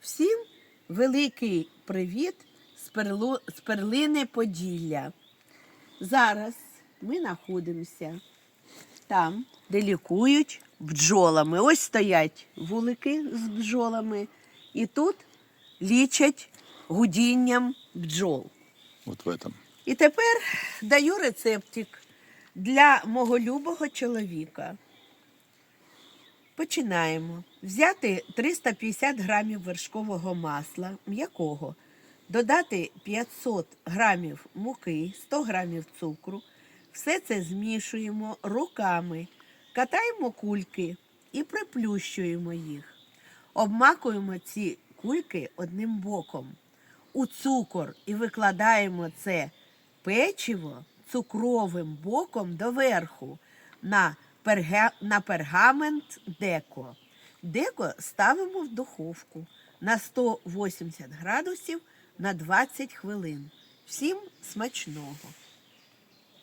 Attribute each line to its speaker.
Speaker 1: Всім великий привіт з, перлу, з перлини Поділля. Зараз ми знаходимося там, де лікують бджолами. Ось стоять вулики з бджолами, і тут лічать гудінням бджол.
Speaker 2: Вот в этом.
Speaker 1: І тепер даю рецептик для мого любого чоловіка. Починаємо. Взяти 350 грамів вершкового масла м'якого, додати 500 грамів муки, 100 грамів цукру. Все це змішуємо руками, катаємо кульки і приплющуємо їх. Обмакуємо ці кульки одним боком у цукор і викладаємо це печиво цукровим боком доверху на. На пергамент деко. Деко ставимо в духовку на 180 градусів на 20 хвилин. Всім смачного!